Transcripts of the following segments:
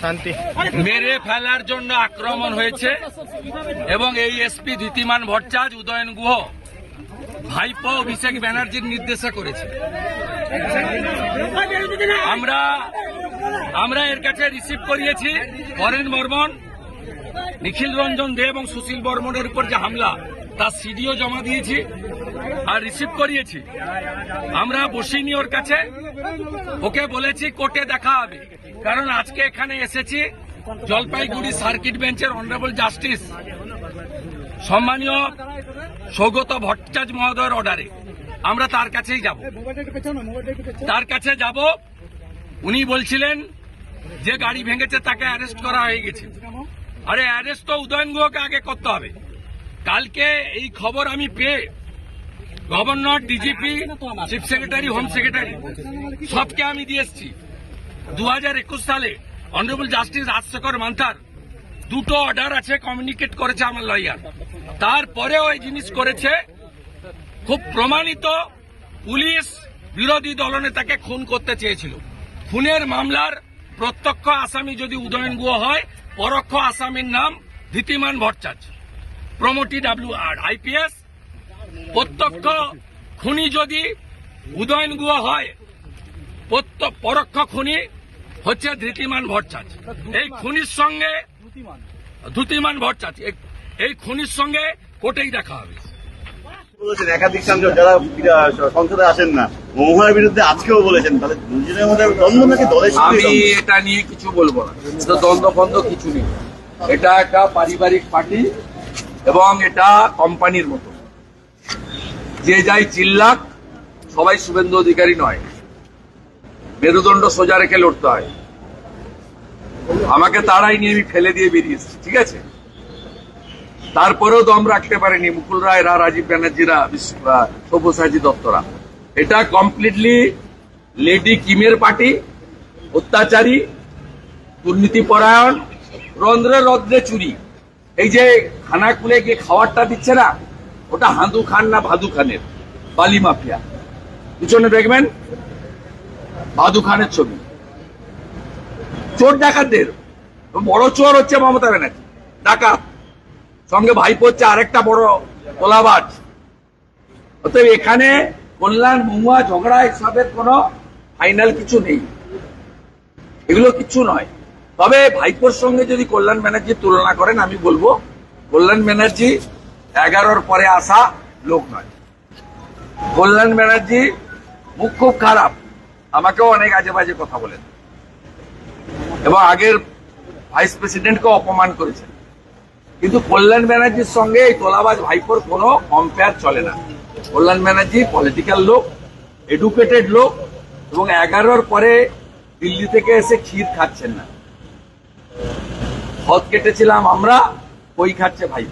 শান্তি। মেরে ফেলার জন্য আক্রমণ হয়েছে এবং এই এসপি ধীতিমান ভট্টাচ, উদয়ন গুহ, ভাইপো অভিষেক ব্যানার্জির নির্দেশে করেছে। আমরা আমরা এর কাছে রিসিভ করিয়েছি হরেন বর্মন, নিখিল রঞ্জন দে এবং সুশীল বর্মনের উপর যে হামলা তার সিডিও জমা দিয়েছি আর রিসিভ করিয়েছি। আমরা বসিনি ওর কাছে। ওকে বলেছি, কোর্টে দেখা হবে। কারণ আজকে এখানে এসেছি জলপাইগুড়ি সার্কিট বেঞ্চের অনারেবল জাস্টিস সম্মানীয় সৌগত ভট্টাচার্য মহোদয়ের অর্ডারে আমরা তার কাছেই যাব। তার কাছে যাব। উনি বলছিলেন যে গাড়ি ভেঙেছে, তাকে অ্যারেস্ট করা হয়ে গেছে। আরে অ্যারেস্ট তো উদয়ন গুহকে আগে করতে হবে। কালকে এই খবর আমি পেয়ে governor DGP chief secretary home secretary সবকে আমি দিয়ে এসছি। দু হাজার একুশ সালে অনারেবল জাস্টিস রাজশেখর মান্থার দুটো অর্ডার আছে কমিউনিকেট করেছে আমার লয়ার তারপরেও এই জিনিস করেছে, খুব প্রমাণিত পুলিশ বিরোধী দলনেতাকে খুন করতে চেয়েছিল। খুনের মামলার প্রত্যক্ষ আসামি যদি উদয়ন গুহ হয়, পরোক্ষ আসামির নাম Dhitiman Bhattacharya. Promotee W R IPS. প্রত্যক্ষ খুনি যদি উদয়ন গুহ হয় পরোক্ষ খুনি হচ্ছে ধৃতিমান ভট্টাচার্য। এই খুনির সঙ্গে ধুতিমান ভট্টাচার্য এই- এই খুনির সঙ্গে কোর্টেই দেখা হবে। বলেছেন একাধিক সাংসদ যারা সংসদে আসেন না মমতার বিরুদ্ধে আজকেও বলেছেন তাহলে দুজনের মধ্যে দ্বন্দ্ব নাকি দলের আমি এটা নিয়ে কিছু বলব না। তো দ্বন্দ্ব ফন্দ্ব কিছু নেই। এটা একটা পারিবারিক পার্টি এবং এটা কোম্পানির মতো। যে যাই চিল্লাক, সবাই শুভেন্দু অধিকারী নয়। মেরুদণ্ড সোজা রেখে লড়তে হয়। আমাকে তারাই নিয়ে আমি ফেলে দিয়ে বেরিয়েছি ঠিক আছে? তারপরেও দম রাখতে পারেনি মুকুল রায়রা রাজীব ব্যানার্জিরা সব্যসাচী দত্তরা এটা কমপ্লিটলি লেডি কিমের পার্টি অত্যাচারী, দুর্নীতিপরায়ণ, রন্ধ্রে রন্ধ্রে চুরি। এই যে খানা খুলে গিয়ে খাওয়ারটা দিচ্ছে না, ওটা হাঁদু খান না ভাদু খানের? বালি মাফিয়া। পিছনে দেখবেন, ভাদু খানের ছবি। চোর ডাকাতদের। বড় চোর হচ্ছে মমতা ব্যানার্জি, ডাকাত। সঙ্গে ভাইপো হচ্ছে আরেকটা বড় কোলাবাজ অতএব এখানে কল্যাণ মহুয়া ঝগড়া এসবের কোনো ফাইনাল কিছু নেই। এগুলো কিছু নয়। তবে ভাইপোর সঙ্গে যদি কল্যাণ ব্যানার্জির তুলনা করেন, আমি বলব, কল্যাণ ব্যানার্জি এগারোর পরে আসা লোক নয়। কল্যাণ ব্যানার্জি মুখ খুব খারাপ, আমাকেও অনেক আজে বাজে কথা বলেন। এবং আগের ভাইস প্রেসিডেন্টকে অপমান করেছেন। কিন্তু কল্যাণ ব্যানার্জির সঙ্গে এই তোলাবাজ ভাইপোর কোনো কম্পেয়ার চলে না। কল্যাণ ব্যানার্জি পলিটিক্যাল লোক এডুকেটেড লোক, এবং এগারোর পরে দিল্লি থেকে এসে ক্ষীর খাচ্ছেন না। হদ কেটেছিলাম আমরা কই খাচ্ছে ভাই।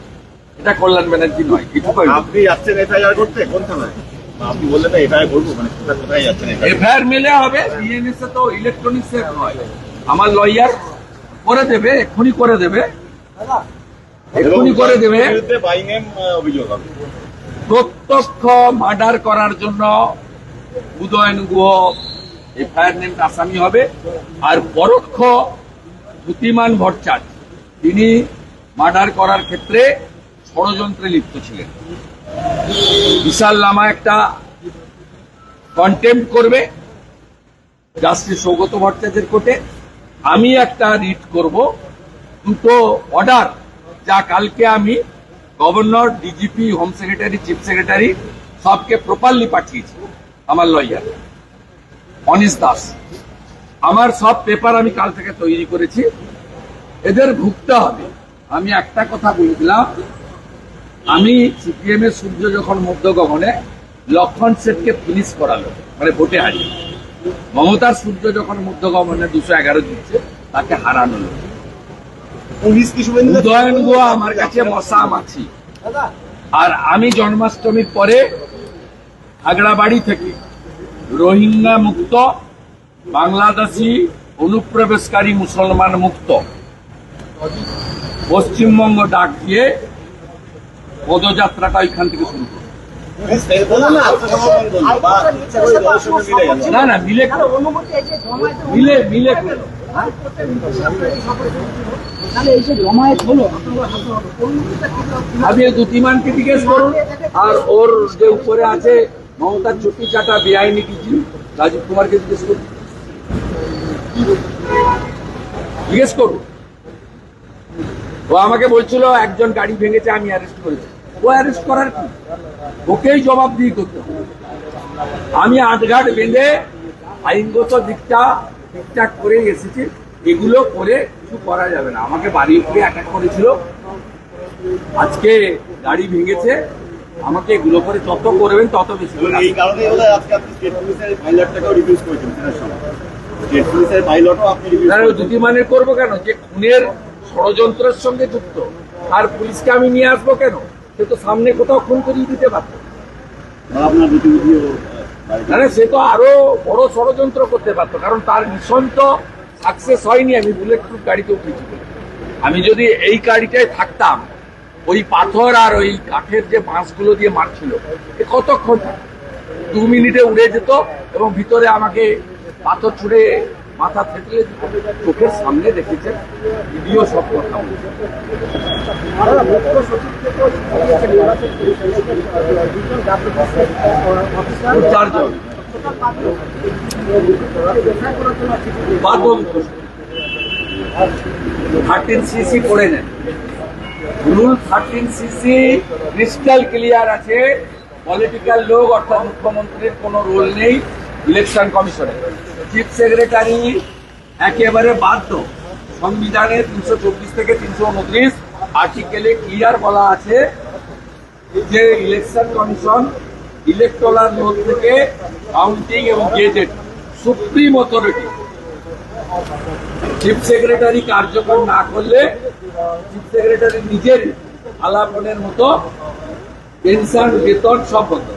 এটা কল্যাণ ব্যানার্জি নয় কিছু আপনি যাচ্ছেন এফআইআর করতে? কোন থানায়? আপনি বললেন এফআইআর করব মানে কোথায় কোথায় যাচ্ছেন এফআইআর? মেলে হবে বিএনএস তো ইলেকট্রনিক্স এর নয় আমার লয়ার করে দেবে এক্ষুনি করে দেবে। এক্ষুনি করে অভিযোগ হবে। প্রত্যক্ষ মার্ডার করার জন্য উদয়ন গুহ এফআইআর নেম আসামি হবে। আর পরোক্ষ ধুতিমান ভট্টাচার্য। তিনি মার্ডার করার ক্ষেত্রে ষড়যন্ত্রে লিপ্ত ছিলেন। বিশাল লামা একটা কন্টেম্প করবে জাস্টিস সৌগত ভট্টাচার্যের কোর্টে। আমি একটা রিট করব। দুটো অর্ডার যা কালকে আমি governor DGP home secretary chief secretary সবকে প্রপারলি পাঠিয়েছি আমার লয়ার অনিশ দাস। আমার সব পেপার আমি কাল থেকে তৈরি করেছি। এদের ভুগতে হবে। আমি একটা কথা বলে দিলাম। আমি সিপিএম এর সূর্য যখন মধ্য গগনে লক্ষণ সেটকে ফিনিশ করালো মানে ভোটে হারিয়ে। মমতার সূর্য যখন মধ্য গগনে দুশো এগারো দিচ্ছে তাকে হারানো উদয়ন গোয়া আমার কাছে মশা মাছি। আর আমি জন্মাষ্টমীর পরে আগ্রাবাড়ি থেকে রোহিঙ্গা মুক্ত বাংলাদেশি অনুপ্রবেশকারী মুসলমান মুক্ত। পশ্চিমবঙ্গ ডাক দিয়ে পদযাত্রাটা এখান থেকে শুরু না না, মিলে মিলে মিলে জিজ্ঞেস করুন, আর ওর যে উপরে আছে মমতার চুটি চাটা বেআইনি কিছু, রাজীব কুমারকে জিজ্ঞেস করুন। জিজ্ঞেস করুন। ও আমাকে বলছিল একজন গাড়ি ভেঙেছে আমি অ্যারেস্ট করেছি। ও অ্যারেস্ট করার কি? ওকেই জবাবদিহি করতে হবে। আমি আটঘাট বেঁধে আইনগত দিকটা ঠিকঠাক করেই এসেছি এগুলো করে কিছু করা যাবে না। আমাকে বাড়ির উপরে অ্যাটাক করেছিল। আজকে গাড়ি ভেঙেছে আমাকে এগুলো করে যত করবেন তত বেশি এই কারণে আজকে আপনি স্টেট পুলিশের পাইলটটাকেও রিভিউজ করেছেন স্টেট পুলিশের পাইলটও আপনি রিভিউজ মানের করব কেন? যে খুনের ষড়যন্ত্রের সঙ্গে যুক্ত। আর পুলিশকে আমি নিয়ে আসব কেন? সে তো সামনে কোথাও খুন করিয়ে দিতে পারত। মানে সে তো আরও বড় ষড়যন্ত্র করতে পারতো কারণ তার মিশন তো সাকসেস হয়নি আমি বুলেট প্রুফ গাড়িতে উঠেছি। আমি যদি এই গাড়িটায় থাকতাম ওই পাথর আর ওই কাঠের যে বাঁশগুলো দিয়ে মারছিল এ কতক্ষণ দু মিনিটে উড়ে যেত এবং ভিতরে আমাকে পাথর ছুঁড়ে মাথা দিত। চোখের সামনে দেখেছেন ভিডিও সব কথা বলছে। চারজন। বাদল থার্টিন সিসি করে নেন। Rule thirteen CC crystal clear আছে। পলিটিক্যাল লোক অর্থাৎ মুখ্যমন্ত্রীর কোনো রোল নেই। ইলেকশন কমিশনে। চিফ সেক্রেটারি একেবারে বাধ্য। সংবিধানের তিনশো চব্বিশ থেকে তিনশো উনত্রিশ আর্টিকেলে ক্লিয়ার বলা আছে যে ইলেকশন কমিশন ইলেকট্রাল রোল থেকে কাউন্টিং এবং gazette supreme authority. Chief secretary কার্যকর না করলে চিফ সেক্রেটারি নিজের আলাপনের মতো পেনশন, বেতন সব বন্ধ।